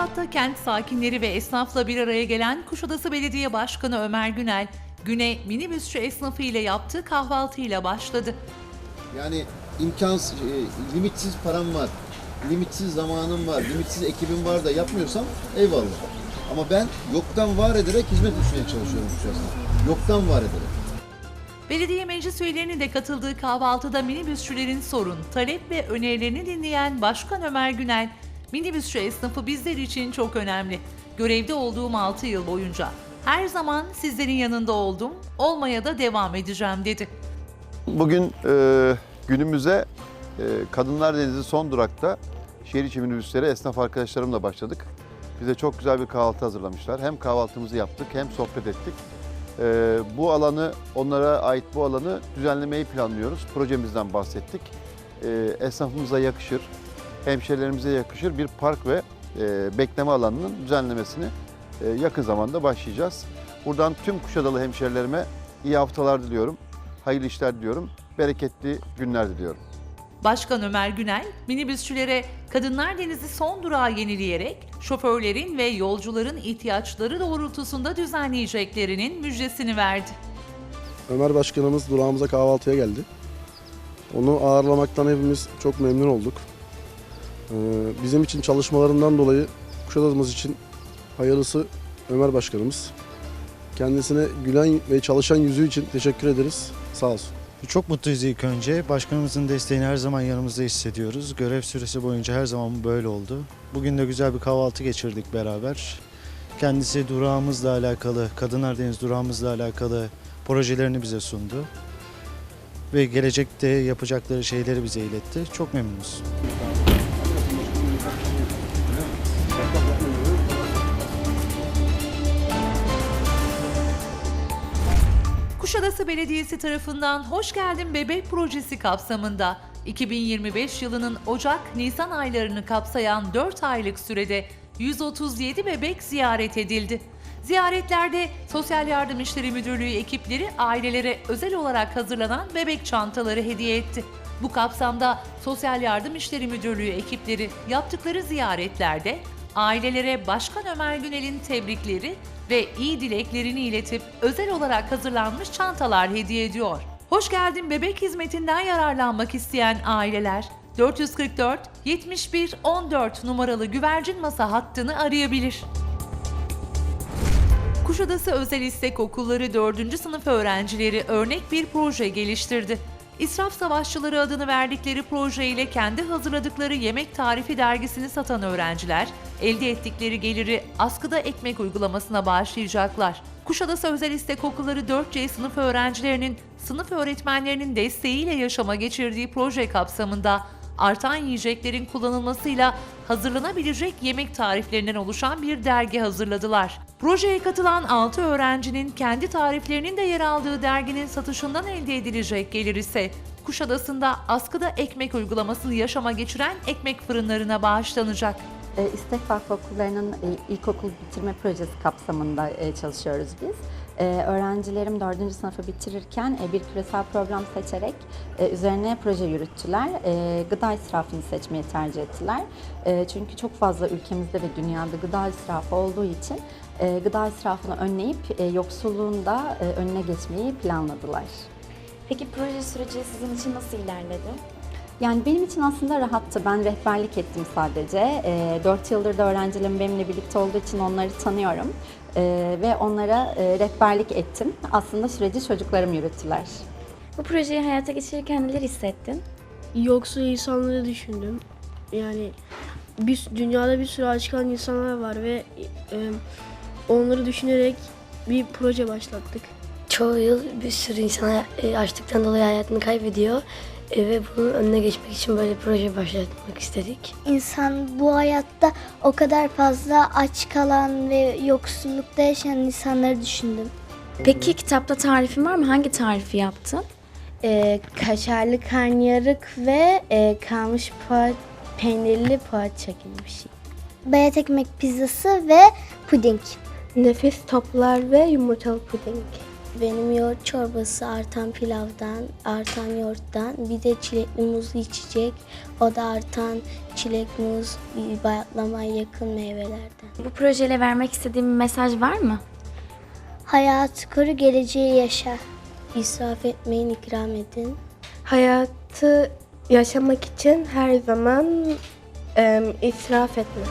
fırsatta kent sakinleri ve esnafla bir araya gelen Kuşadası Belediye Başkanı Ömer Günel, güne minibüsçü esnafı ile yaptığı kahvaltıyla başladı. Yani imkansız, e, limitsiz param var, limitsiz zamanım var, limitsiz ekibim var da yapmıyorsam eyvallah. Ama ben yoktan var ederek hizmet etmeye çalışıyorum Kuşadası'na. Yoktan var ederek. Belediye meclis üyelerinin de katıldığı kahvaltıda minibüsçülerin sorun, talep ve önerilerini dinleyen Başkan Ömer Günel, minibüsçü esnafı bizler için çok önemli. Görevde olduğum 6 yıl boyunca her zaman sizlerin yanında oldum, olmaya da devam edeceğim dedi. Bugün e, günümüze e, Kadınlar Denizi son durakta şehir içi minibüslere esnaf arkadaşlarımla başladık. Bize çok güzel bir kahvaltı hazırlamışlar. Hem kahvaltımızı yaptık hem sohbet ettik. E, bu alanı, onlara ait bu alanı düzenlemeyi planlıyoruz. Projemizden bahsettik. E, esnafımıza yakışır, hemşehrilerimize yakışır bir park ve e, bekleme alanının düzenlemesini e, yakın zamanda başlayacağız. Buradan tüm Kuşadalı hemşehrilerime iyi haftalar diliyorum. Hayırlı işler diliyorum. Bereketli günler diliyorum. Başkan Ömer Günel, minibüsçülere Kadınlar Denizi son durağı yenileyerek şoförlerin ve yolcuların ihtiyaçları doğrultusunda düzenleyeceklerinin müjdesini verdi. Ömer Başkanımız durağımıza kahvaltıya geldi. Onu ağırlamaktan hepimiz çok memnun olduk. Ee, Bizim için çalışmalarından dolayı Kuşadasımız için hayırlısı Ömer Başkanımız. Kendisine gülen ve çalışan yüzü için teşekkür ederiz. Sağ olsun. Çok mutluyuz ilk önce. Başkanımızın desteğini her zaman yanımızda hissediyoruz. Görev süresi boyunca her zaman böyle oldu. Bugün de güzel bir kahvaltı geçirdik beraber. Kendisi durağımızla alakalı, Kadınlar Deniz durağımızla alakalı projelerini bize sundu. Ve gelecekte yapacakları şeyleri bize iletti. Çok memnunuz. Kuşadası Belediyesi tarafından Hoş Geldin Bebek Projesi kapsamında 2025 yılının Ocak-Nisan aylarını kapsayan 4 aylık sürede 137 bebek ziyaret edildi. Ziyaretlerde Sosyal Yardım İşleri Müdürlüğü ekipleri ailelere özel olarak hazırlanan bebek çantaları hediye etti. Bu kapsamda Sosyal Yardım İşleri Müdürlüğü ekipleri yaptıkları ziyaretlerde ailelere Başkan Ömer Günel'in tebrikleri ve iyi dileklerini iletip özel olarak hazırlanmış çantalar hediye ediyor. Hoş geldin bebek hizmetinden yararlanmak isteyen aileler 444 71 14 numaralı güvercin masa hattını arayabilir. Kuşadası Özel İstek Okulları 4. sınıf öğrencileri örnek bir proje geliştirdi. İsraf Savaşçıları adını verdikleri proje ile kendi hazırladıkları yemek tarifi dergisini satan öğrenciler, elde ettikleri geliri askıda ekmek uygulamasına bağışlayacaklar. Kuşadası Özel İstek Okulları 4C sınıf öğrencilerinin sınıf öğretmenlerinin desteğiyle yaşama geçirdiği proje kapsamında artan yiyeceklerin kullanılmasıyla hazırlanabilecek yemek tariflerinden oluşan bir dergi hazırladılar. Projeye katılan 6 öğrencinin kendi tariflerinin de yer aldığı derginin satışından elde edilecek gelir ise Kuşadası'nda askıda ekmek uygulamasını yaşama geçiren ekmek fırınlarına bağışlanacak. E, İstek Vakfı Okulları'nın e, ilkokul bitirme projesi kapsamında e, çalışıyoruz biz. E, öğrencilerim 4. sınıfı bitirirken e, bir küresel program seçerek e, üzerine proje yürüttüler. E, gıda israfını seçmeyi tercih ettiler. Çünkü çok fazla ülkemizde ve dünyada gıda israfı olduğu için gıda israfını önleyip yoksulluğun da önüne geçmeyi planladılar. Peki proje süreci sizin için nasıl ilerledi? Yani benim için aslında rahattı. Ben rehberlik ettim sadece. E, 4 yıldır da öğrencilerim benimle birlikte olduğu için onları tanıyorum. E, ve onlara e, rehberlik ettim. Aslında süreci çocuklarım yürüttüler. Bu projeyi hayata geçirirken neler hissettin? yoksul insanları düşündüm. Yani bir, dünyada bir sürü açık insanlar var ve e, onları düşünerek bir proje başlattık. Çoğu yıl bir sürü insan e, açlıktan dolayı hayatını kaybediyor ve bunun önüne geçmek için böyle bir proje başlatmak istedik. İnsan bu hayatta o kadar fazla aç kalan ve yoksullukta yaşayan insanları düşündüm. Peki kitapta tarifin var mı? Hangi tarifi yaptın? Ee, kaşarlı karnıyarık ve e, kalmış poğaça, peynirli poğaça gibi bir şey. Bayat ekmek pizzası ve puding. Nefis toplar ve yumurtalı puding. Benim yoğurt çorbası artan pilavdan, artan yoğurttan, bir de çilekli muzlu içecek. O da artan çilek, muz, bayatlamaya yakın meyvelerden. Bu projeyle vermek istediğim bir mesaj var mı? Hayatı koru, geleceği yaşa. İsraf etmeyin, ikram edin. Hayatı yaşamak için her zaman israf etme.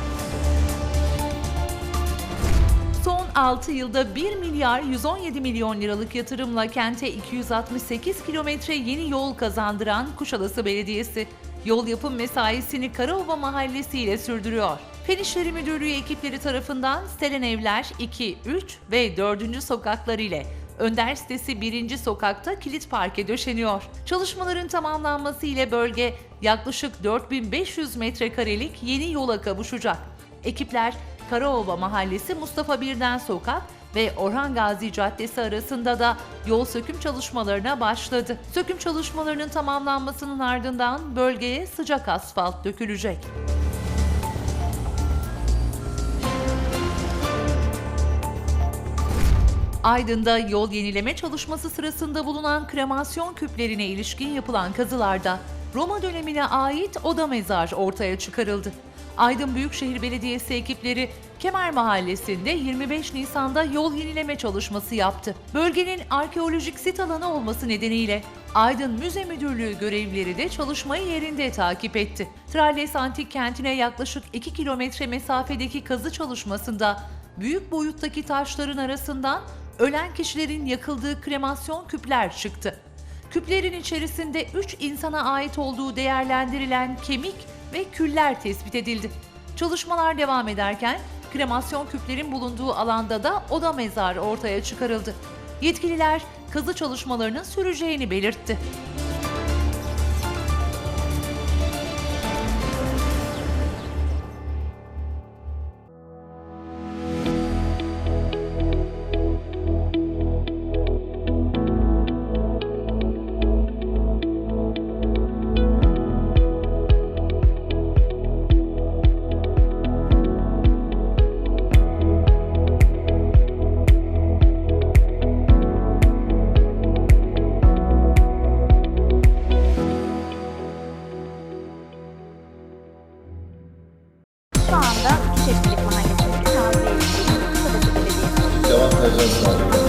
6 yılda 1 milyar 117 milyon liralık yatırımla kente 268 kilometre yeni yol kazandıran Kuşadası Belediyesi, yol yapım mesaisini Karaova Mahallesi ile sürdürüyor. Fen İşleri Müdürlüğü ekipleri tarafından Selen Evler 2, 3 ve 4. sokaklar ile Önder sitesi 1. sokakta kilit parke döşeniyor. Çalışmaların tamamlanması ile bölge yaklaşık 4500 metrekarelik yeni yola kavuşacak. Ekipler Karaova Mahallesi Mustafa Birden Sokak ve Orhan Gazi Caddesi arasında da yol söküm çalışmalarına başladı. Söküm çalışmalarının tamamlanmasının ardından bölgeye sıcak asfalt dökülecek. Aydın'da yol yenileme çalışması sırasında bulunan kremasyon küplerine ilişkin yapılan kazılarda Roma dönemine ait oda mezar ortaya çıkarıldı. Aydın Büyükşehir Belediyesi ekipleri Kemer Mahallesi'nde 25 Nisan'da yol yenileme çalışması yaptı. Bölgenin arkeolojik sit alanı olması nedeniyle Aydın Müze Müdürlüğü görevlileri de çalışmayı yerinde takip etti. Tralles Antik Kenti'ne yaklaşık 2 kilometre mesafedeki kazı çalışmasında büyük boyuttaki taşların arasından ölen kişilerin yakıldığı kremasyon küpler çıktı. Küplerin içerisinde 3 insana ait olduğu değerlendirilen kemik ve küller tespit edildi. Çalışmalar devam ederken kremasyon küplerin bulunduğu alanda da oda mezarı ortaya çıkarıldı. Yetkililer kazı çalışmalarının süreceğini belirtti. Şu anda Çeşitlilik Mahallesi'nde Nazlı Eğitim Kuşadası Belediyesi Devam edeceğiz.